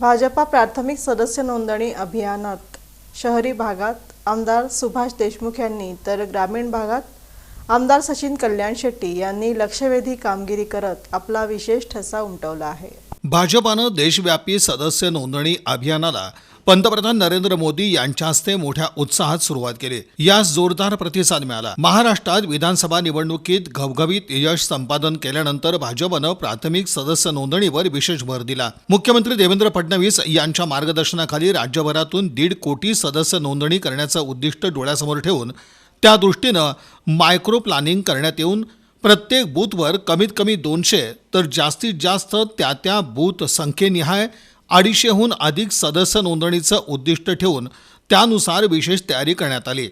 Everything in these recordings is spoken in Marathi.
भाजपा प्राथमिक सदस्य नोंदणी अभियानात शहरी भागात आमदार सुभाष देशमुख यांनी तर ग्रामीण भागात आमदार सचिन कल्याण शेट्टी यांनी लक्षवेधी कामगिरी करत आपला विशेष ठसा उमटवला आहे. भाजपानं देशव्यापी सदस्य नोंदणी अभियानाला पंतप्रधान नरेंद्र मोदी यांच्या हस्ते मोठ्या उत्साहात सुरुवात केली. यास जोरदार प्रतिसाद मिळाला. महाराष्ट्रात विधानसभा निवडणुकीत घवघवीत यश संपादन केल्यानंतर भाजपनं प्राथमिक सदस्य नोंदणीवर विशेष भर दिला. मुख्यमंत्री देवेंद्र फडणवीस यांच्या मार्गदर्शनाखाली राज्यभरातून दीड कोटी सदस्य नोंदणी करण्याचं उद्दिष्ट डोळ्यासमोर ठेवून त्या दृष्टीनं मायक्रो प्लॅनिंग करण्यात येऊन प्रत्येक बूथवर कमीत कमी दोनशे तर जास्तीत जास्त त्या त्या बूथ संख्येनिहाय अडीचशेहून अधिक सदस्य नोंदणीचं उद्दिष्ट ठेवून त्यानुसार विशेष तयारी करण्यात आली.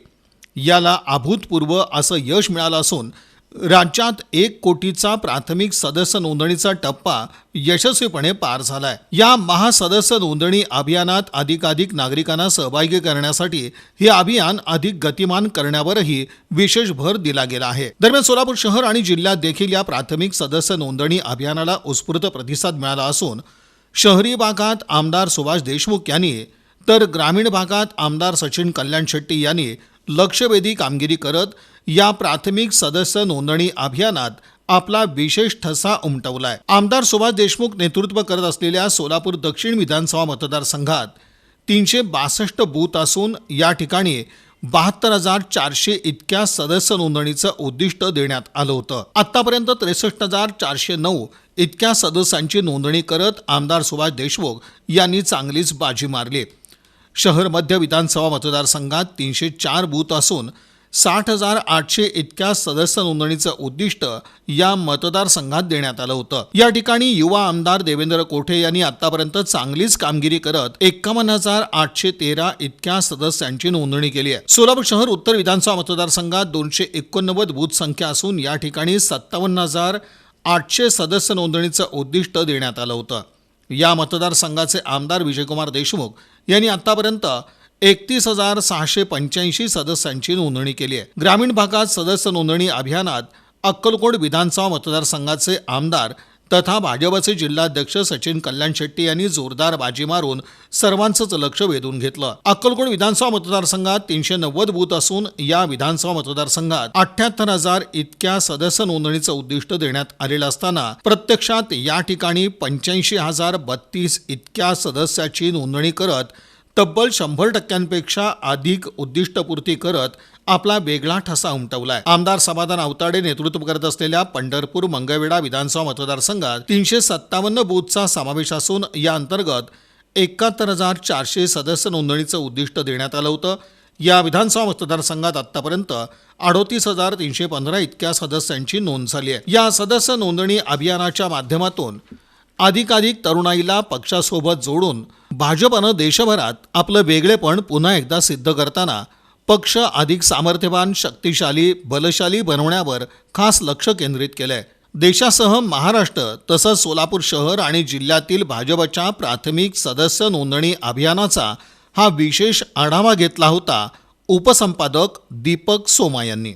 याला अभूतपूर्व असं यश मिळालं असून राज्यात एक कोटीचा प्राथमिक सदस्य नोंदणीचा टप्पा यशस्वीपणे पार झालाय. या महासदस्य नोंदणी अभियानात अधिकाधिक नागरिकांना सहभागी करण्यासाठी हे अभियान अधिक गतिमान करण्यावरही विशेष भर दिला गेला आहे. दरम्यान सोलापूर शहर आणि जिल्ह्यात देखील या प्राथमिक सदस्य नोंदणी अभियानाला उत्स्फूर्त प्रतिसाद मिळाला असून शहरी भागात आमदार सुभाष देशमुख यांनी तर ग्रामीण भागात आमदार सचिन कल्याण शेट्टी यांनी लक्षवेधी कामगिरी करत या प्राथमिक सदस्य नोंदणी अभियानात आपला विशेष ठसा उमटवलाय. आमदार सुभाष देशमुख नेतृत्व करत असलेल्या सोलापूर दक्षिण विधानसभा मतदारसंघात तीनशे बासष्ट बूथ असून या ठिकाणी बहात्तर हजार चारशे इतक्या सदस्य नोंदणीचं उद्दिष्ट देण्यात आलं होतं. आतापर्यंत त्रेसष्ट हजार चारशे नऊ इतक्या सदस्यांची नोंदणी करत आमदार सुभाष देशमुख यांनी चांगलीच बाजी मारली. शहर मध्य विधानसभा मतदारसंघात तीनशे चार बूथ असून साठ हजार आठशे इतक्या सदस्य नोंदणीचं उद्दिष्ट या मतदारसंघात देण्यात आलं होतं. या ठिकाणी युवा आमदार देवेंद्र कोठे यांनी आतापर्यंत चांगलीच कामगिरी करत एकावन्न हजार आठशे तेरा इतक्या सदस्यांची नोंदणी केली आहे. सोलापूर शहर उत्तर विधानसभा मतदारसंघात दोनशे एकोणनव्वद बूथ संख्या असून या ठिकाणी सत्तावन्न हजार आठशे सदस्य नोंदणीचं उद्दिष्ट देण्यात आलं होतं. या मतदारसंघाचे आमदार विजयकुमार देशमुख यांनी आतापर्यंत एकतीस हजार सहाशे पंच्याऐंशी सदस्यांची नोंदणी केली आहे. ग्रामीण भागात सदस्य नोंदणी अभियानात अक्कलकोट विधानसभा मतदारसंघाचे आमदार तथा भाजपचे जिल्हाध्यक्ष सचिन कल्याण शेट्टी यांनी जोरदार बाजी मारून सर्वांचंच लक्ष वेधून घेतलं. अक्कलकोट विधानसभा मतदारसंघात तीनशे नव्वद बूथ असून या विधानसभा मतदारसंघात अठ्याहत्तर हजार इतक्या सदस्य नोंदणीचं उद्दिष्ट देण्यात आलेलं असताना प्रत्यक्षात या ठिकाणी पंच्याऐंशी हजार बत्तीस इतक्या सदस्याची नोंदणी करत तब्बल शंभर टक्क्यांपेक्षा अधिक उद्दिष्टपूर्ती करत आपला वेगळा ठसा उमटवलाय. आमदार समाधान आवताडे नेतृत्व करत असलेल्या पंढरपूर मंगळवेढा विधानसभा मतदारसंघात तीनशे सत्तावन्न बूथचा समावेश असून या अंतर्गत एकाहत्तर हजार चारशे सदस्य नोंदणीचं उद्दिष्ट देण्यात आलं होतं. या विधानसभा मतदारसंघात आतापर्यंत अडोतीस हजार तीनशे पंधरा इतक्या सदस्यांची नोंद झाली आहे. या सदस्य नोंदणी अभियानाच्या माध्यमातून अधिकाधिक तरुणाईला पक्षासोबत जोडून भाजपनं देशभरात आपलं वेगळेपण पुन्हा एकदा सिद्ध करताना पक्ष अधिक सामर्थ्यवान शक्तिशाली बलशाली बनवण्यावर खास लक्ष केंद्रित केलंय. देशासह महाराष्ट्र तसंच सोलापूर शहर आणि जिल्ह्यातील भाजपच्या प्राथमिक सदस्य नोंदणी अभियानाचा हा विशेष आढावा घेतला होता उपसंपादक दीपक सोमा यांनी.